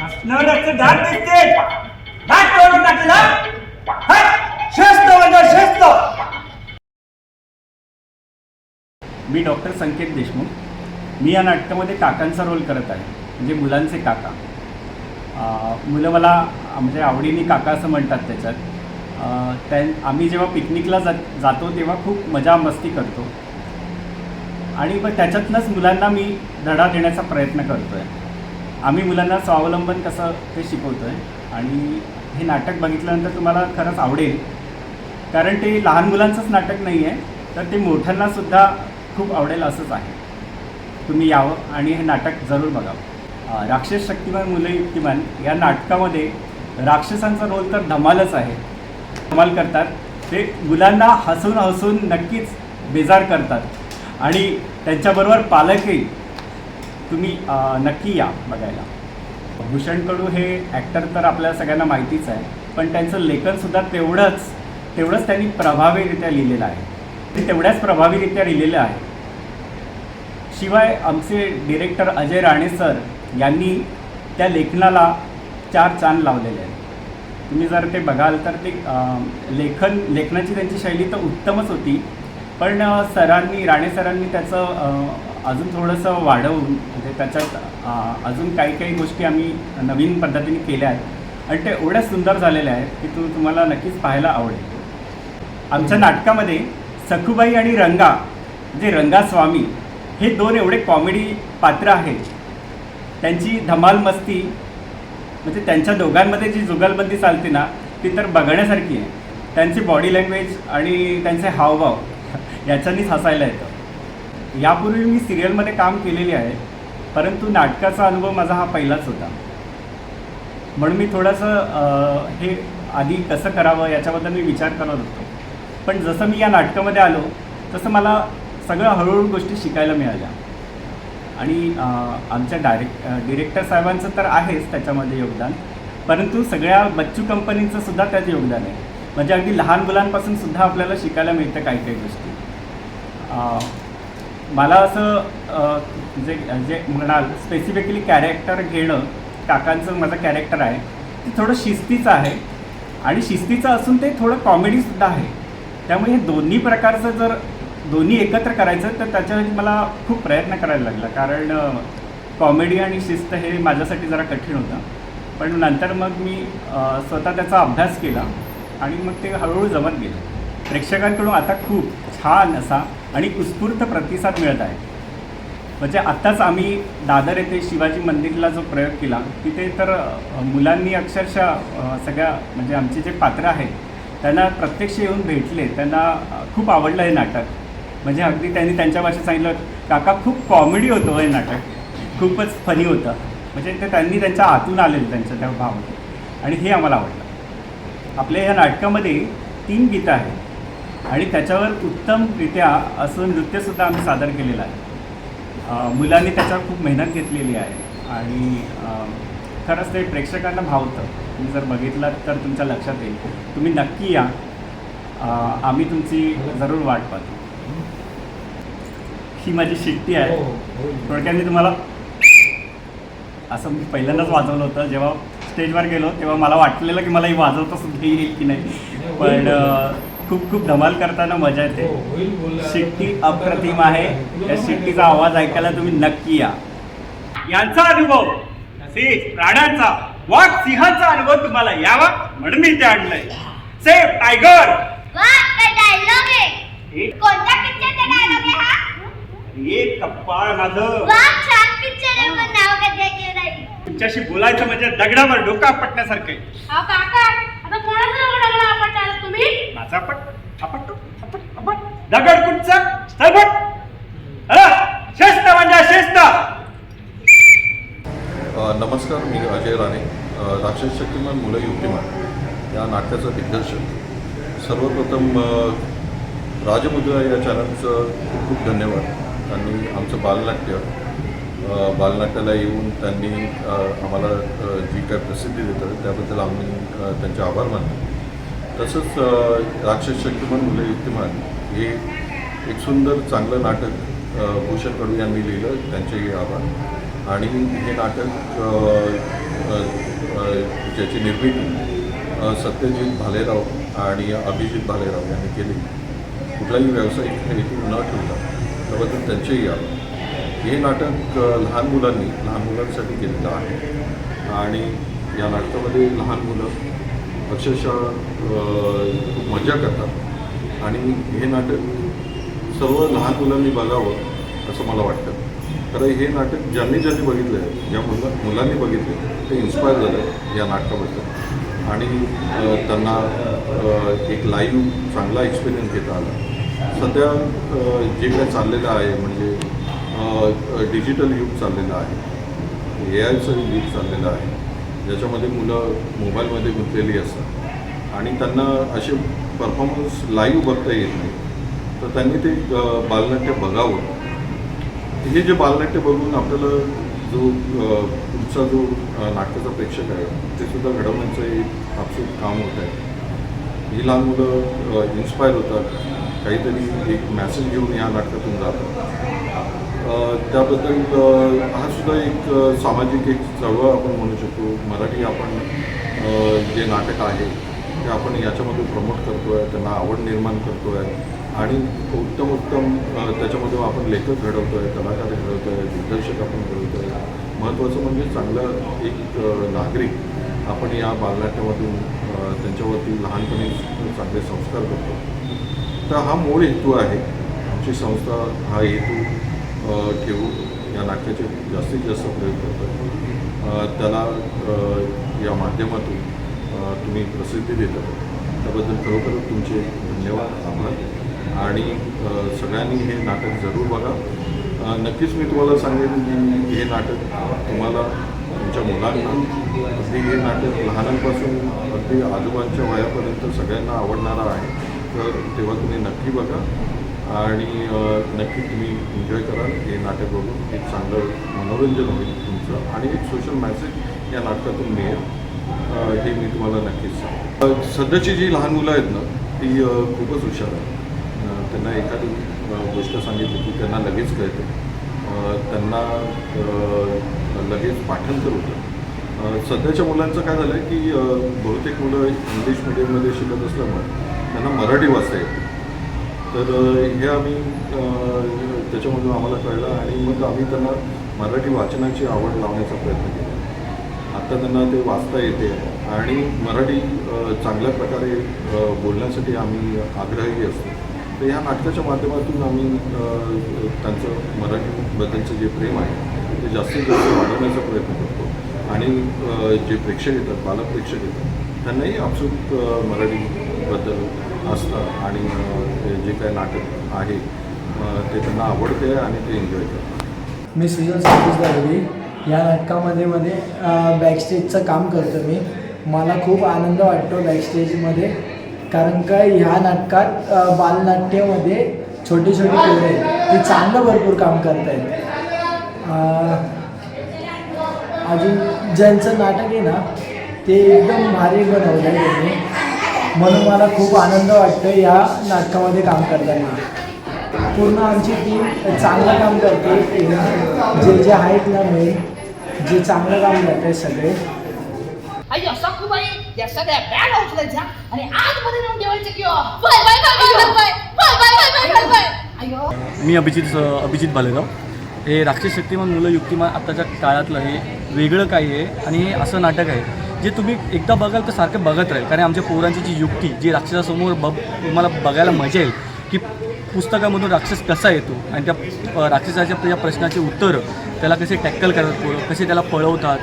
दिसते मी डॉक्टर संकेत देशमुख. मी या नाटकामध्ये काकांचा रोल करत आहे म्हणजे मुलांचे काका. मुलं मला म्हणजे आवडीने काका असं म्हणतात त्याच्यात. त्या आम्ही जेव्हा पिकनिकला जा जातो तेव्हा खूप मजा मस्ती करतो. आणि मग त्याच्यातनंच मुलांना मी धडा देण्याचा प्रयत्न करतो आहे आम्ही मुलांना स्वावलंबन कसं ते शिकवतो आहे आणि हे नाटक बघितल्यानंतर तुम्हाला खरंच आवडेल. कारण ते लहान मुलांचंच नाटक नाही आहे तर ते मोठ्यांनासुद्धा खूप आवडेल असंच आहे. तुम्ही यावं आणि हे नाटक जरूर बघावं. राक्षस शक्तिमान मुले युक्तिमान या नाटकामध्ये राक्षसांचा रोल तर धमालच आहे. धमाल करतात. ते मुलांना हसून हसून नक्कीच बेजार करतात. आणि त्यांच्याबरोबर पालकही तुम्ही नक्की या बघायला. भूषण कडू हे ॲक्टर तर आपल्या सगळ्यांना माहितीच आहे पण त्यांचं लेखनसुद्धा तेवढंच तेवढंच त्यांनी प्रभावीरित्या लिहिलेलं आहे. ते तेवढ्याच प्रभावीरित्या लिहिलेलं आहे. शिवाय आमचे डिरेक्टर अजय राणे सर यांनी त्या लेखनाला चार चांद लावलेले आहेत. तुम्ही जर ते बघाल तर ते लेखन लेखनाची त्यांची शैली तर उत्तमच होती पण सरांनी राणे सरांनी त्याचं अजून थोडंसं वाढवून म्हणजे त्याच्यात अजून काही काही गोष्टी आम्ही नवीन पद्धतीने केल्या आहेत. आणि ते एवढ्या सुंदर झालेल्या आहेत की तू तुम्हाला नक्कीच पाहायला आवडेल. आमच्या नाटकामध्ये सखुबाई आणि रंगा म्हणजे रंगा स्वामी हे दोन एवढे कॉमेडी पात्र आहेत. त्यांची धमाल मस्ती म्हणजे त्यांच्या दोघांमध्ये जी जुगलबंदी चालते ना ती तर बघण्यासारखी आहे. त्यांची बॉडी लँग्वेज आणि त्यांचे हावभाव याच्यानीच हसायला येतं. यापूर्वी मी सिरियलमध्ये काम केलेले आहे परंतु नाटकाचा अनुभव माझा हा पहिलाच होता. म्हणून मी थोडंसं हे आधी कसं करावं याच्याबद्दल मी विचार करत होतो. पण जसं मी या नाटकामध्ये आलो तसं मला सगळं हळूहळू गोष्टी शिकायला मिळाल्या. आणि आमच्या डायरेक्ट डिरेक्टर साहेबांचं तर आहेच त्याच्यामध्ये योगदान परंतु सगळ्या बच्चू कंपनीचं सुद्धा त्यात योगदान आहे. म्हणजे अगदी लहान मुलांपासून सुद्धा आपल्याला शिकायला मिळतं काही काही गोष्टी मला असं जे जे म्हणाल स्पेसिफिकली कॅरेक्टर घेणं काकांचं माझं कॅरेक्टर आहे ते थोडं शिस्तीचं आहे. आणि शिस्तीचं असून ते थोडं कॉमेडीसुद्धा आहे. त्यामुळे हे दोन्ही प्रकारचं जर दोन्ही एकत्र करायचं तर त्याच्यासाठी मला खूप प्रयत्न करायला लागला. कारण कॉमेडी आणि शिस्त हे माझ्यासाठी जरा कठीण होतं. पण नंतर मग मी स्वतः त्याचा अभ्यास केला आणि मग ते हळूहळू जमत गेलं. प्रेक्षकांकडून आता खूप छान असा आणि उत्स्फूर्त प्रतिसाद मिळत आहे. म्हणजे आत्ताच आम्ही दादर येथे शिवाजी मंदिरला जो प्रयोग केला तिथे तर मुलांनी अक्षरशः सगळ्या म्हणजे आमचे जे पात्र आहेत त्यांना प्रत्यक्ष येऊन भेटले. त्यांना खूप आवडलं हे नाटक. म्हणजे अगदी त्यांनी त्यांच्या भाषेत सांगितलं काका खूप कॉमेडी होतं हो हे नाटक. खूपच फनी होतं. म्हणजे ते त्यांनी त्यांच्या आतून आलेलं त्यांच्या त्या भाव आणि हे आम्हाला आवडलं. आपल्या या नाटकामध्ये तीन गीतं आहेत. आणि त्याच्यावर उत्तमरित्या असं नृत्यसुद्धा आम्ही सादर केलेलं आहे. मुलांनी त्याच्यावर खूप मेहनत घेतलेली आहे. आणि खरंच ते प्रेक्षकांना भावतं. तुम्ही जर बघितलं तर तुमच्या लक्षात येईल. तुम्ही नक्की या. आम्ही तुमची जरूर वाट पाहतो. ही माझी शिट्टी आहे. थोडक्यात मी तुम्हाला असं मी पहिल्यांदाच वाजवलं होतं. जेव्हा स्टेजवर गेलो तेव्हा मला वाटलेलं की मला ही वाजवता सुद्धा येईल की नाही. पण खूप खूप धमाल करताना मजा येते. शिट्टी अप्रतिम आहे. त्या शिट्टीचा आवाज ऐकायला तुम्ही नक्की या. यांचा अनुभव तसेच प्राण्यांचा वाघ सिंहाचा अनुभव तुम्हाला यावा म्हणून मी इथे आणलंय. सेफ टायगर एक हा कप्पाळ माझं. तुमच्याशी बोलायचं म्हणजे दगडावर डोका आपटण्यासारखं आहे अहो काका आता कोणाचं एवढं लग्न आपटणार तुम्ही माझा आपट आपट आपट दगड कुठचा सरपट शिस्त म्हणजे शिस्त. नमस्कार मी अजय राणे. राक्षस शक्तिमान मुलं युक्तिमान. या नाटकाचं दिग्दर्शक सर्वप्रथम राजमुद्रा या चॅनलचं खूप खूप धन्यवाद. त्यांनी आमचं बालनाट्य बालनाट्याला येऊन त्यांनी आम्हाला जी काय प्रसिद्धी देतात त्याबद्दल आम्ही त्यांचे आभार मानतो. तसंच राक्षस शक्तिमान मुलं युक्तिमान हे एक सुंदर चांगलं नाटक भूषण कडू यांनी लिहिलं त्यांचेही आभार. आणि हे नाटक ज्याची निर्मिती सत्यजित भालेराव आणि अभिजित भालेराव यांनी केली. कुठलाही व्यावसायिक हेतू न ठेवता त्याबद्दल त्यांचेही आभार. हे नाटक लहान मुलांनी लहान मुलांसाठी केलेलं आहे. आणि या नाटकामध्ये लहान मुलं अक्षरशः खूप मजा करतात. आणि हे नाटक सर्व लहान मुलांनी बघावं असं मला वाटतं. कारण हे नाटक ज्यांनी ज्यांनी बघितलं आहे ज्या मुला मुलांनी बघितलं ते इन्स्पायर झालं या नाटकाबद्दल. आणि त्यांना एक लाईव्ह चांगला एक्सपिरियन्स घेता आला. सध्या जे काय चाललेलं आहे म्हणजे डिजिटल युग चाललेलं आहे. ए आयचं युग चाललेलं आहे. ज्याच्यामध्ये मुलं मोबाईलमध्ये गुंतलेली असतात. आणि त्यांना असे परफॉर्मन्स लाईव्ह बघता येत नाही. तर त्यांनी ते बालनाट्य बघावं. हे जे बालनाट्य बघून आपल्याला जो पुढचा जो अ, नाटकाचा प्रेक्षक आहे ते सुद्धा घडवण्याचं एक आपसूक काम होत आहे. ही लहान मुलं इन्स्पायर होतात. काहीतरी एक मॅसेज घेऊन या नाटकातून जातात. त्याबद्दल हा सुद्धा एक सामाजिक एक चळवळ आपण म्हणू शकतो. मराठी आपण जे नाटक आहे ते आपण याच्यामध्ये प्रमोट करतो आहे त्यांना आवड निर्माण करतो आहे आणि उत्तम उत्तम त्याच्यामधून त्याच्यामध्ये आपण लेखक घडवतो आहे कलाकार घडवतो आहे दिग्दर्शक आपण घडवतो आहे महत्त्वाचं म्हणजे चांगलं एक नागरिक आपण या बालनाट्यामधून त्यांच्यावरती लहानपणी चांगले संस्कार करतो. तर हा मूळ हेतू आहे. आमची संस्था हा हेतू ठेवू. या नाटकाचे जास्तीत जास्त प्रयोग करतो त्याला या माध्यमातून तुम्ही प्रसिद्धी देता. त्याबद्दल खरोखरच तुमचे धन्यवाद आभार. आणि सगळ्यांनी हे नाटक जरूर बघा. नक्कीच मी तुम्हाला सांगेन की हे नाटक तुम्हाला तुमच्या मुलांना अगदी हे नाटक लहानांपासून अगदी आजोबांच्या वयापर्यंत सगळ्यांना आवडणारं आहे. तर तेव्हा तुम्ही नक्की बघा. आणि नक्की तुम्ही एन्जॉय कराल हे नाटक बघून. एक चांगलं मनोरंजन होईल तुमचं. आणि एक सोशल मॅसेज या नाटकातून मिळेल. हे मी तुम्हाला नक्कीच सांगतो. सध्याची जी लहान मुलं आहेत ना ती खूपच हुशार आहेत. त्यांना एखादी गोष्ट सांगितली की त्यांना लगेच कळते. त्यांना लगेच पाठांतर होतं. सध्याच्या मुलांचं काय झालं आहे की बहुतेक मुलं इंग्लिश मिडियममध्ये शिकत असल्यामुळे त्यांना मराठी वाचता येते. तर हे आम्ही त्याच्यामधून आम्हाला कळलं आणि मग आम्ही त्यांना मराठी वाचनाची आवड लावण्याचा प्रयत्न केला. आत्ता त्यांना ते वाचता येते आणि मराठी चांगल्या प्रकारे बोलण्यासाठी आम्ही आग्रही असतो. तर ह्या नाटकाच्या माध्यमातून आम्ही त्यांचं मराठीबद्दलचं जे प्रेम आहे ते जास्तीत जास्त वाढवण्याचा प्रयत्न करतो. आणि जे प्रेक्षक येतात बालक प्रेक्षक येतात त्यांनाही आपसूक मराठी बद्दल असतं आणि ते जे काही नाटक आहे ते त्यांना आवडते आणि ते एन्जॉय करतात. मी सुजन सतीश दादवी या नाटकामध्ये मध्ये बॅकस्टेजचं काम करतो मी. मला खूप आनंद वाटतो बॅकस्टेजमध्ये कारण का ह्या नाटकात बालनाट्यामध्ये छोटी छोटी पोरं आहेत. ती चांगलं भरपूर काम करत आहेत अजून ज्यांचं नाटक आहे ना ते एकदम भारी बनवलं आहे त्यांनी. म्हणून मला खूप आनंद वाटतो या नाटकामध्ये काम करताना. पूर्ण आमची टीम चांगलं काम करते. जे जे आहेत ना मेन जे चांगलं काम करते सगळे. आहे. मी अभिजित अभिजित भालेराव हे राक्षस शक्तिमान मुलं युक्तिमान आत्ताच्या काळातलं हे वेगळं काही आहे आणि असं नाटक आहे. जे तुम्ही एकदा बघाल तर सारखं बघत राहील. कारण आमच्या पोरांची जी युक्ती जी राक्षसासमोर बघ तुम्हाला बघायला मजा येईल की पुस्तकामधून राक्षस कसा येतो आणि त्या राक्षसाच्या त्या प्रश्नाचे उत्तरं त्याला कसे टॅकल करतात पोरं कसे त्याला पळवतात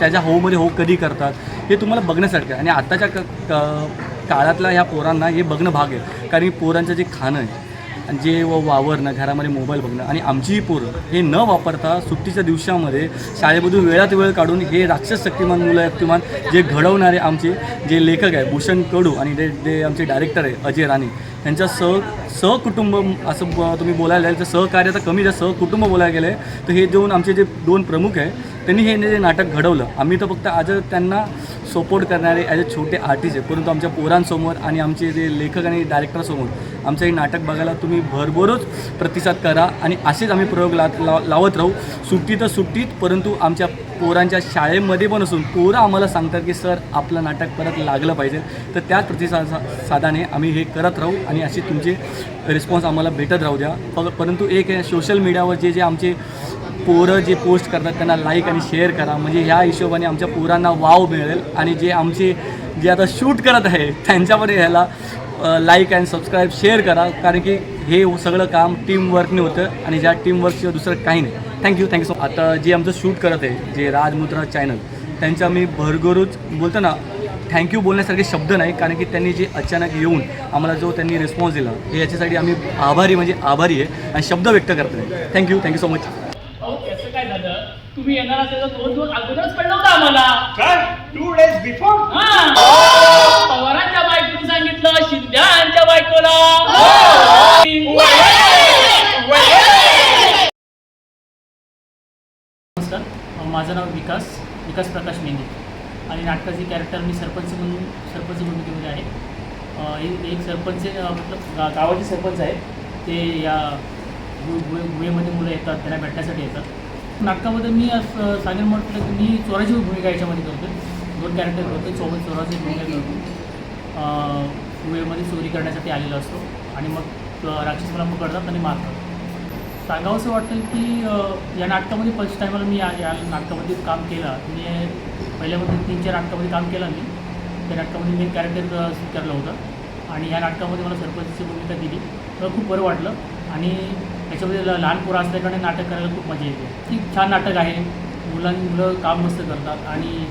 त्याच्या होमध्ये हो कधी करतात हे तुम्हाला बघण्यासारखं आहे. आणि आत्ताच्या क क- काळातल्या ह्या पोरांना हे बघणं भाग आहे. कारण की पोरांचं जे खाणं आहे जे व वावरणं घरामध्ये मोबाईल बघणं आणि आमचीही पोरं हे न वापरता सुट्टीच्या दिवसामध्ये शाळेमधून वेळात वेळ काढून हे राक्षस शक्तिमान मुलं व्यक्तिमान जे घडवणारे आमचे जे लेखक आहे भूषण कडू आणि ते जे आमचे डायरेक्टर आहे अजय राणे यांच्या सह सहकुटुंब असं ब- तुम्ही बोलायला तर सहकार्य तर कमी जास्त सहकुटुंब बोलायला गेलं आहे तर हे दोन आमचे जे दोन प्रमुख आहे त्यांनी हे जे नाटक घडवलं. आम्ही तर फक्त आज त्यांना सपोर्ट करणारे ॲज अ छोटे आर्टिस्ट आहे परंतु आमच्या पोरांसमोर आणि आमचे जे लेखक आणि डायरेक्टरसमोर आमचं हे नाटक बघायला तुम्ही भरभरच प्रतिसाद करा आणि असेच आम्ही प्रयोग ला लाव लावत राहू. सुट्टी तर सुट्टीत परंतु आमच्या पोरांच्या शाळेमध्ये पण असून पोरं आम्हाला सांगतात की सर आपलं नाटक परत लागलं पाहिजे. तर त्याच प्रतिसाद साधाने आम्ही हे करत राहू आणि असे तुमचे रिस्पॉन्स आम्हाला भेटत राहू द्या. प- परंतु एक सोशल मीडियावर जे जे आमचे पोरं जे पोस्ट करतात त्यांना लाईक आणि शेअर करा. म्हणजे ह्या हिशोबाने आमच्या पोरांना वाव मिळेल आणि जे आमचे जे आता शूट करत आहे त्यांच्यामध्ये ह्याला लाईक अँड सबस्क्राईब शेअर करा कारण की हे सगळं काम टीमवर्कने होतं आणि ज्या टीमवर्कशिवाय दुसरं काही नाही. थँक्यू थँक्यू सो आता जे आमचं शूट करत आहे जे राजमुद्रा चॅनल त्यांचा मी भरभरूच बोलतो ना थँक्यू बोलण्यासारखे शब्द नाही कारण की त्यांनी जे अचानक येऊन आम्हाला जो त्यांनी रिस्पॉन्स दिला हे याच्यासाठी आम्ही आभारी म्हणजे आभारी आहे आणि शब्द व्यक्त करत आहे. थँक्यू थँक्यू सो मच काय झालं तुम्ही येणार असल्याचं दोन दिवस अगोदरच कळलं होतं आम्हाला. काय? टू डेज बिफोर नमस्कार. माझं नाव विकास विकास प्रकाश मेंगे आणि नाटकाचे कॅरेक्टर मी सरपंच म्हणून सरपंच भूमिकेमध्ये आहे. एक सरपंच मतलब गा- गावाचे सरपंच आहेत. ते या गुहेमध्ये मुलं येतात त्यांना भेटण्यासाठी येतात. नाटकामध्ये मी असं सांगेन म्हटलं की मी चोराची भूमिका याच्यामध्ये करतो दोन कॅरेक्टर करतो सोबत चोराची भूमिका करतो वेळमध्ये चोरी करण्यासाठी आलेला असतो आणि मग राक्षस मला पकडतात आणि मारतात सांगावं असं वाटतं की या नाटकामध्ये फर्स्ट टायमाला मी या या नाटकामध्ये काम केलं. मी पहिल्यामध्ये तीन चार नाटकामध्ये काम केलं मी. त्या नाटकामध्ये मी कॅरेक्टर स्वीकारलं होतं. आणि या नाटकामध्ये मला सरपंचची भूमिका दिली. तर खूप बरं वाटलं. आणि त्याच्यामध्ये ल- लहान पोरं असल्याकडे नाटक करायला खूप मजा येते. ती छान नाटक आहे. मुलांनी मुलं काम मस्त करतात. आणि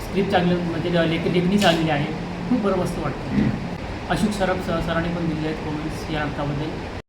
स्क्रिप्ट चांगलं म्हणजे लेख लेखणी चांगली आहे. खूप बरं मस्त वाटतं. अशोक सराफ सरांनी पण दिले आहेत कॉमेंट्स या अंकाबद्दल